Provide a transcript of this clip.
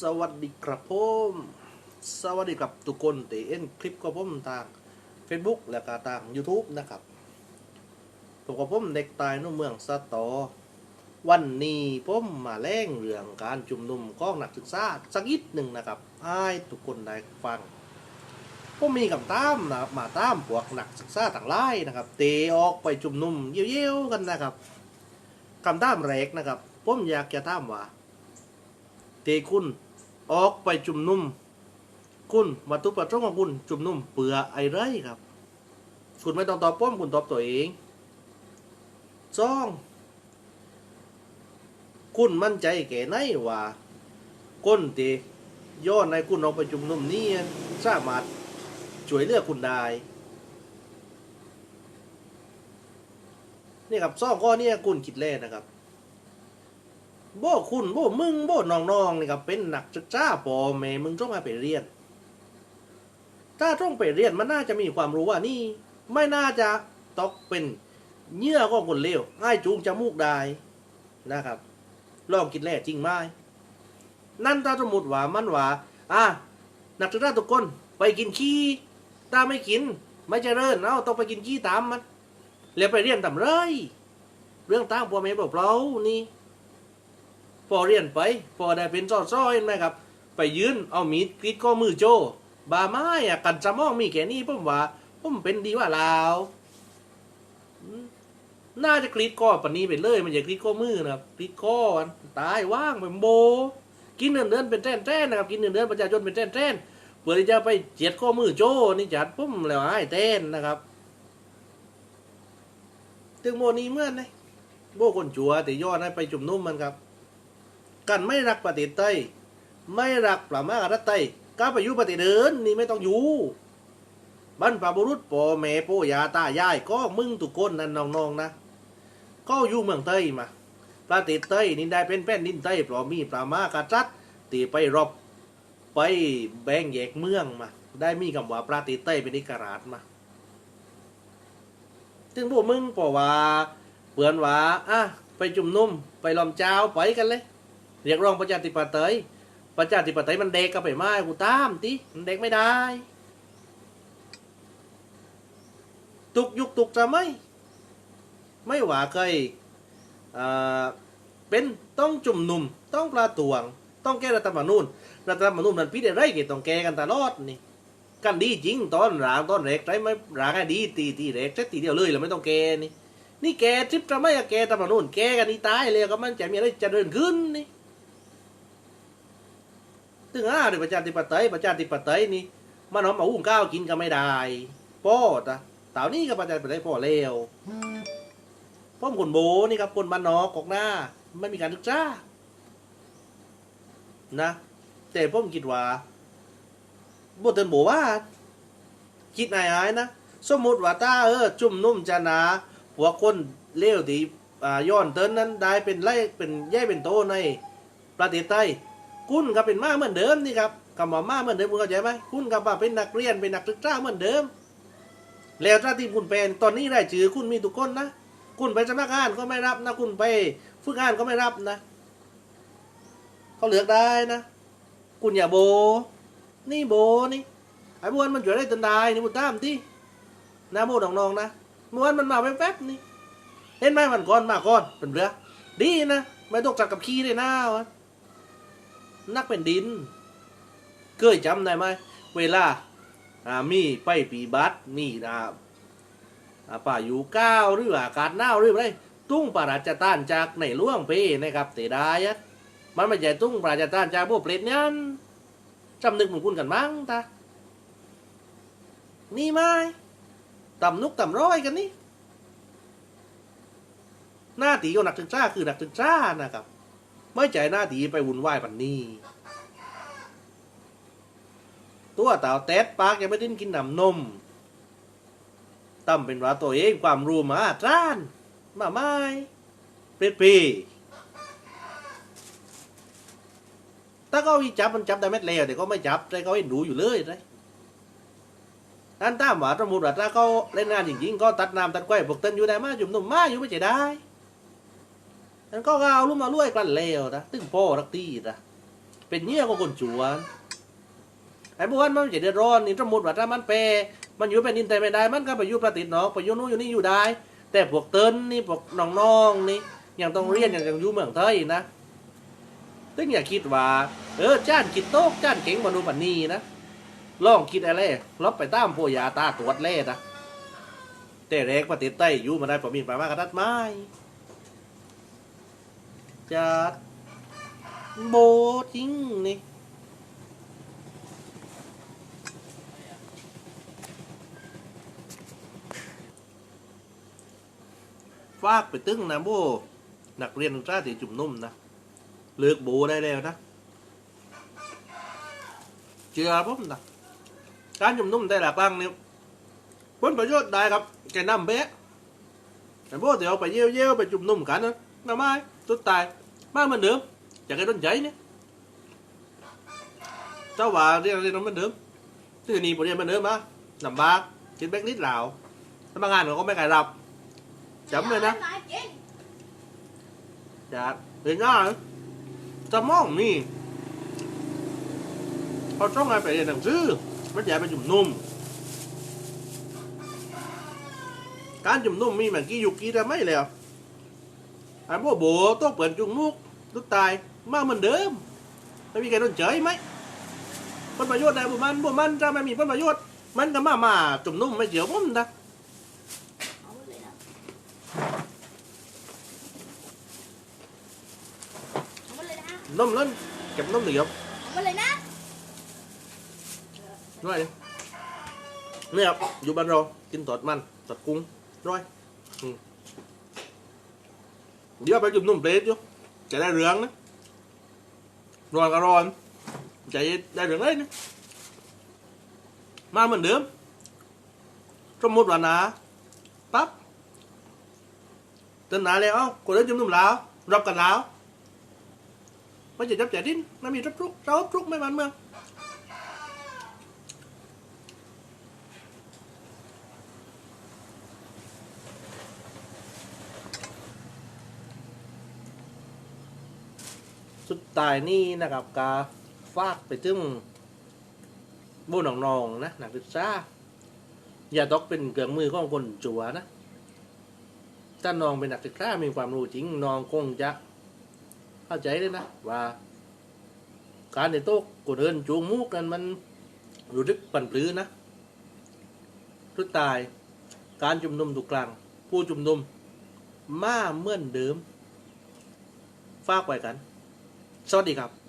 สวัสดีครับผมสวัสดีครับทุกคนที่เอ็นคลิปกับผมทาง Facebook และก็ทาง YouTube นะครับผมกับผมเด็กตายนุ่มเมืองสตอ วันนี้ผมมาแล่งเรื่องการชุมนุมของนักศึกษาสักนิดหนึ่งนะครับให้ทุกคนได้ฟังผมมีคำตามนะครับมาตามพวกหนักศึกษาต่างหลายนะครับเตะออกไปชุมนุมเยี่ยวๆกันนะครับคำตามแรกนะครับผมอยากจะถามว่า เตคุณออกไปชุมนุ่ม คุณวัตถุประสงค์ของคุณชุมนุ่มเปลือไอ้ไรครับ คุณไม่ต้องตอบผมคุณตอบตัวเองสองคุณมั่นใจแก่ไหนว่าก้นตีย้อนในคุณออกไปชุมนุ่มนี้สามารถช่วยเหลือกคุณได้นี่ครับซ่องข้อนี้คุณคิดเล่นนะครับ โบ่คุณโบ่มึงโบ่น้องๆนี่ครับเป็นหนักศึกษาปอแม่มึงต้องมาไปเรียน ถ้าต้องไปเรียนมันน่าจะมีความรู้ว่านี่ ไม่น่าจะตกเป็นเหยื่อของคนเลวง่ายจูงจมูกได้นะครับ ลองคิดแล่จริงไหมนั่นถ้าสมมติว่ามันว่าอะนักศึกษาทุกคนไปกินขี้ถ้าไม่กิน ไม่เจริญเอาต้องไปกินขี้ตามมัน แล้วไปเรียนทำไรเรื่องตั้งพ่อแม่เปล่าๆนี่ พอเรียนไป พอได้เป็นซอซ้อยไหมครับ ไปยืนเอามีดกรีดข้อมือโจ บาไม้อะกันจะมองมีแค่นี้ผมว่าผมเป็นดีว่าลาวน่าจะกรีดข้อปนนี้ไปเลยมันอย่ากรีดข้อมือนะครับกรีดข้อนตายว่างเป็นโบ กินเดือนเดือนเป็นแท่นแท่นนะครับกินเดือนเดือนประชาชนเป็นแท่นแท่นเพื่อที่จะไปเจียดข้อมือโจนี่จัดผมแล้วให้แท่นนะครับถึงโมนี้เมื่อนไงโบคนจัวแต่ยอนให้ไปจุ่มนุ่มมันครับ กันไม่รักประเทศไทยไม่รักประมารัฐไทยก็ไปอยู่ประเทศเดินนี่ไม่ต้องอยู่บรรพบุรุษพ่อแม่ปู่ย่าตายายก็มึงทุกคนนั่นน้องๆนะ ก็อยู่เมืองไทยมาประเทศไทยนี่ได้เป็นแผ่นดินไทยเพราะมีประมากษัตริย์ตีไปรบไปแบ่งแยกเมืองมา ได้มีคำว่าประเทศไทยเป็นเอกราชมาถึงพวกมึงบอกว่าเปือนว่าอะไปจุ่มนุ่มไปลอมเจ้าไปกันเลย เรียกร้องประชาธิปไตยประชาธิปไตยมันเด็กก็ไปไม้กูตามติมันเด็กไม่ได้ ตุกยุคตุกจะไม่ ไม่หว่าเคยอ่าเป็นต้องจุ่มนุ่มต้องประตวง ต้องแก้รัฐธรรมนูญรัฐธรรมนูญมันพิดอะไรกี่ต้องแก้กันตลอดนี่กันดีจริงตอนหลางตอนเล็กใจไม่หลางให้ดีตีตีเล็กแค่ตีเดียวเลยเราไม่ต้องแก้นี่นี่แกทริปจะไม่แกตำรวจแกกันนี่ตายเลยก็มันจะมีอะไรจะเดินขึ้นนี่ ถึงอ่าเดี๋ยวประชาธิปไตยประชาธิปไตยนี่มันเอามาอุ้งข้าวกินก็ไม่ได้พ่อตาต่านี่ก็ประชาธิปไตยพ่อเลวพ่อมคนโบนี่ครับคนบ้านนอกกอกหน้า ไม่มีการศึกษานะ แต่ผมคิดว่าบทเตือนโบว่า คิดนายๆนะสมมติว่าถ้าเออจุ่มนุ่มจะนาพวคนเลวที่อ่าย้อนเตินนั้นได้เป็นไล่เป็นแย่เป็นโตในประเทศไทย คุณก็เป็นมาเหมือนเดิมนี่ครับคำว่ามาเหมือนเดิมคุณเข้าใจไหมคุณก็ว่าเป็นนักเรียนเป็นนักศึกษาเหมือนเดิม แล้วถ้าที่คุณเป็นตอนนี้ได้จือคุณมีทุกคนนะคุณไปสมัครงานก็ไม่รับนะคุณไปฝึกงานก็ไม่รับนะเขาเลือกได้นะ คุณอย่าโบ นี่โบนี่ไอ้บวนมันช่วยได้ตันได้นี่บุตามที่นะโบน้องนะเมื่อวานมันมาแป๊บๆนี่เห็นไหมมันก่อนมาก่อนเป็นเรือดีนะไม่ต้องจับกับขี้เลยนะวะ นักเป็นดิน เคยจำได้ไหม เวลาอ่ามีไปปีบัตมีอ่าอ่าป่าอยู่ก้าวหรืออากาศหนาวหรืออะไรตุ้งปราราชต้านจากในล่วงเพนะครับเตได้อะมันไม่ใช่ตุ้งปราราชต้านจากพวกเปรตนั่นจำนึกเหมือนคุณกันมั้งตานี่ไหมต่ำนุกต่ำร้อยกันนี่หน้าตีของนักศึกษาคือนักศึกษานะครับ ไม่ใช่หน้าตีไปวุ่นวายปันนี้ ตัวเต่าแตดปากยังไม่ได้กินน้ำนมตั้มเป็นว่าตัวเองความรู้มาจ้าน มาไม่เปรียดปรีถ้าเขาจับมันจับได้เม็ดเลวแต่ก็ไม่จับแต่เขาเห็นดูอยู่เลยเลยอันตามว่าสมมติว่าถ้าเขาเล่นงานจริงๆก็ตัดน้ำตัดกล้วยพวกเต้นอยู่ได้มาจุ่มนุ่มมาอยู่ไม่ใช่ได้ มันก็เอาลุ่มมาลุ่ยกลั่นเลวนะตึงพ่อรักตีนะเป็นเงี้ยของคนจวนไอ้พวกนั้นมันไม่ใช่เดือดร้อนนี่สมมติว่าถ้ามันเปมันอยู่เป็นดินแต่ไม่ได้ มันก็ไปอยู่ประติดเนาะไปอยู่นู้นอยู่นี่อยู่ได้ แต่พวกเติ้นนี่พวกน้องๆนี่ยังต้องเรียนยังต้องอยู่เมืองไทยนะตึงอย่าคิดว่า เออจ้านคิดโต๊ะจ้านเก่งมนุษย์ปันนีนะลองคิดอะไรลบไปตามพวกยาตาตรวจเล่นะแต่แรกประเทศใต้อยู่มาได้ประมีนปมากระดัดไม้ จะโบจริงนี่ฟากไปตึ้งนะโบนักเรียนนักศึกษาที่จุ่มนุ่มนะเลิกโบได้แล้วนะเชื่อผมนะการจุ่มนุ่มได้หลากหลางนี่ผลประโยชน์ได้ครับแกน้ำเบ๊ะแต่โบเดี๋ยวไปเยี่ยวเยี่ยวไปจุ่มนุ่มกันนะทำไมสุดตาย มากเหมือนเดิมจากไอ้ต้นใจเนี่ยเจ้าว่าเรียนเรียนเหมือนเดิมที่นนี่ผมเรียนเหมือนเดิมอะลำบากคิดแบกนิดเหล่าทำงานเขาก็ไม่ใครรับจำเลยนะ dạ thì nhá ta mong mi họ trong ngày phải đằng dư mới chạy ไปจุ่มนุ่มการจุ่มนุ่มมีเหมือนกี้ยู่กี้ได้ไหมแล้ว อ้พวกโบต้องเปิดจุ่มมุกทุกตายมาเหมือนเดิม ไม่มีใครโดนเฉยไหมผลประโยชน์อะไรพวกมันพวกมันถ้าไม่มีผลประโยชน์ มันก็มามาจุ่มนุ่มไม่เกี่ยวผมนะนุ่ม lên เก็บนุ่มเหนียวด้วยดินี่ครับอยู่บ้านเรากินตอดมันตอดกุ้งร้อยอืม เดี๋ยวไปจุ่มนุ่มเปรตอยู่จะได้เหลืองนะร้อนก็ร้อนจะได้เหลืองเลยนะมาเหมือนเดิมสมมติว่าหนาปั๊บตื่นหนาแล้วเอ้าคนเล่นจุ่มนุ่มแล้วรับกันแล้วไม่จะจับแจดิ้นไม่มีรับทุกเรารับทุกไม่มันเมือง สุดท้ายนี่นะครับกาฝากไปถึงบุญน้องๆนะนักศึกษาอย่าตกเป็นเกลืองมือของคนจัวนะถ้าน้องเป็นนักศึกษามีความรู้จริงน้องคงจะเข้าใจเลยนะว่า การในโต๊ะกดเดินจูงมูกกันมันรู้สึกปั่นปลื้อนะสุดท้ายการชุมนุมทุกครั้งผู้ชุมนุมมาเมื่อนเดิม ฝากไว้กัน สวัสดีครับ